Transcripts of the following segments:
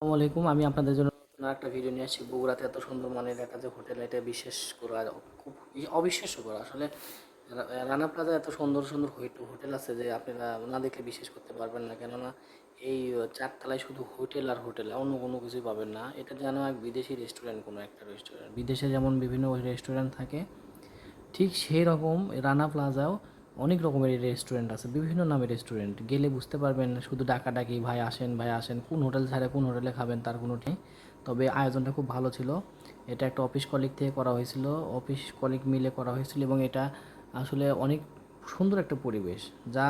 আসসালামু আলাইকুম। আমি আপনাদের জন্য নতুন একটা ভিডিও নিয়ে আসছি। বগুড়াতে এত সুন্দর মানের একটা যে হোটেল, এটা বিশেষ করা খুব অবিশ্বাস্য করা। আসলে রানা প্লাজা এত সুন্দর সুন্দর হোট- হোটেল আছে যে আপনারা না দেখলে বিশ্বাস করতে পারবেন না। কেননা এই চারতলায় শুধু হোটেল আর হোটেল, অন্য কোনো কিছুই পাবেন না। এটা যেন এক বিদেশি রেস্টুরেন্ট, কোনো একটা রেস্টুরেন্ট। বিদেশে যেমন বিভিন্ন রেস্টুরেন্ট থাকে, ঠিক সেই রকম রানা প্লাজাও অনেক রকমের রেস্টুরেন্ট আছে, বিভিন্ন নামের রেস্টুরেন্ট গেলে বুঝতে পারবেন, শুধু ডাকাডাকি, ভাই আসেন ভাই আসেন, কোন হোটেল ছাড়ে কোন হোটেলে খাবেন তার কোনো ঠিক তবে আয়োজনটা খুব ভালো ছিল। এটা একটা অফিস কলিগ থেকে করা হয়েছিল। অফিস কলিগ মিলে করা হয়েছিল এবং এটা আসলে অনেক সুন্দর একটা পরিবেশ। যা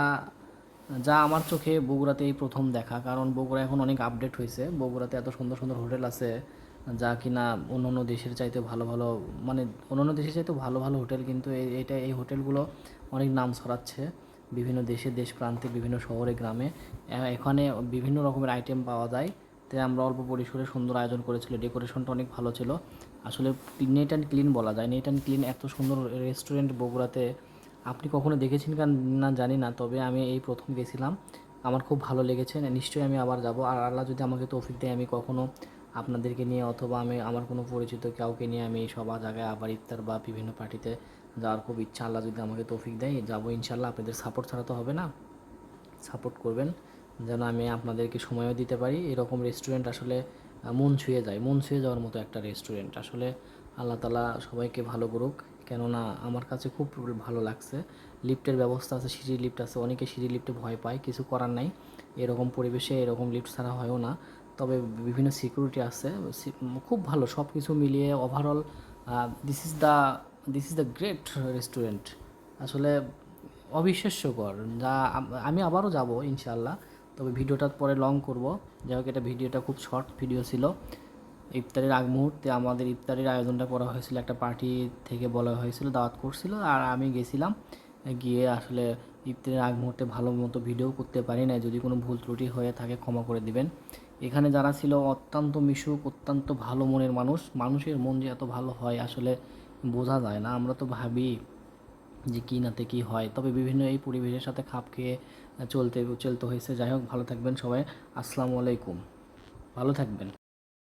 যা আমার চোখে বগুড়াতে এই প্রথম দেখা। কারণ বগুড়া এখন অনেক আপডেট হয়েছে। বগুড়াতে এত সুন্দর সুন্দর হোটেল আছে। যা কিনা অন্য অন্য দেশের চাইতে ভালো ভালো মানে অন্য অন্য দেশের চাইতে ভালো ভালো হোটেল কিন্তু এটা, এই হোটেলগুলো অনেক নাম ছড়াচ্ছে। বিভিন্ন দেশে দেশ প্রান্তে বিভিন্ন শহরে, গ্রামে। এখানে বিভিন্ন রকমের আইটেম পাওয়া যায়। তাই আমরা অল্প পরিসরে সুন্দর আয়োজন করেছিল। ডেকোরেশনটা অনেক ভালো ছিল। আসলে নেট অ্যান্ড ক্লিন বলা যায়। নেট অ্যান্ড ক্লিন এত সুন্দর রেস্টুরেন্ট বগুড়াতে আপনি কখনো দেখেছেন কান, না জানি না। তবে আমি এই প্রথম গেছিলাম। আমার খুব ভালো লেগেছে। নিশ্চয়ই আমি আবার যাব। আর আল্লাহ যদি আমাকে তৌফিক দেয়, আমি কখনো আপনাদেরকে নিয়ে অথবা আমি, আমার কোনো পরিচিত কাউকে নিয়ে আমি সব জায়গায় আবার ইফতার বা বিভিন্ন পার্টিতে যাওয়ার খুব ইচ্ছা, আল্লাহ যদি আমাকে তৌফিক দেয়, যাব ইনশাল্লাহ আপনাদের সাপোর্ট ছাড়া তো হবে না। সাপোর্ট করবেন, যেন আমি আপনাদেরকে সময়ও দিতে পারি। এরকম রেস্টুরেন্ট আসলে মন ছুঁয়ে যায়। মন ছুঁয়ে যাওয়ার মতো একটা রেস্টুরেন্ট আসলে আল্লাহ তালা সবাইকে ভালো করুক। কেননা আমার কাছে খুব ভালো লাগছে। লিফটের ব্যবস্থা আছে, সিঁড়ি লিফট আছে। অনেকে সিঁড়ি লিফটে ভয় পায়, কিছু করার নাই। এরকম পরিবেশে এরকম লিফট ছাড়া হয়ও না। তবে বিভিন্ন সিকিউরিটি আছে খুব ভালো সব কিছু মিলিয়ে overall this is the this is the great restaurant আসলে অবিশ্বাস্যকর। যা আমি আবারও যাব ইনশাল্লাহ তবে ভিডিওটা পরে লং করব। যাই হোক, এটা ভিডিওটা খুব শর্ট ভিডিও ছিল। ইফতারের আগ মুহূর্তে আমাদের ইফতারের আয়োজনটা করা হয়েছিল, একটা পার্টি থেকে বলা হয়েছিল, দাওয়াত করছিল, আর আমি গেছিলাম। গিয়ে আসলে ইফতারের আগ মুহূর্তে ভালো মতো ভিডিও করতে পারি না যদি কোনো ভুল ত্রুটি হয়ে থাকে ক্ষমা করে দিবেন। এখানে যারা ছিল অত্যন্ত মিশুক, অত্যন্ত ভালো মনের মানুষ, মানুষের মন যে এত ভালো হয় আসলে বোঝা যায় না। আমরা তো ভাবি যে কী নাতে কী হয়। তবে বিভিন্ন এই পরিবেশের সাথে খাপ খেয়ে চলতে চলতে হয়েছে। যাই হোক, ভালো থাকবেন সবাই। আসসালামু আলাইকুম। ভালো থাকবেন।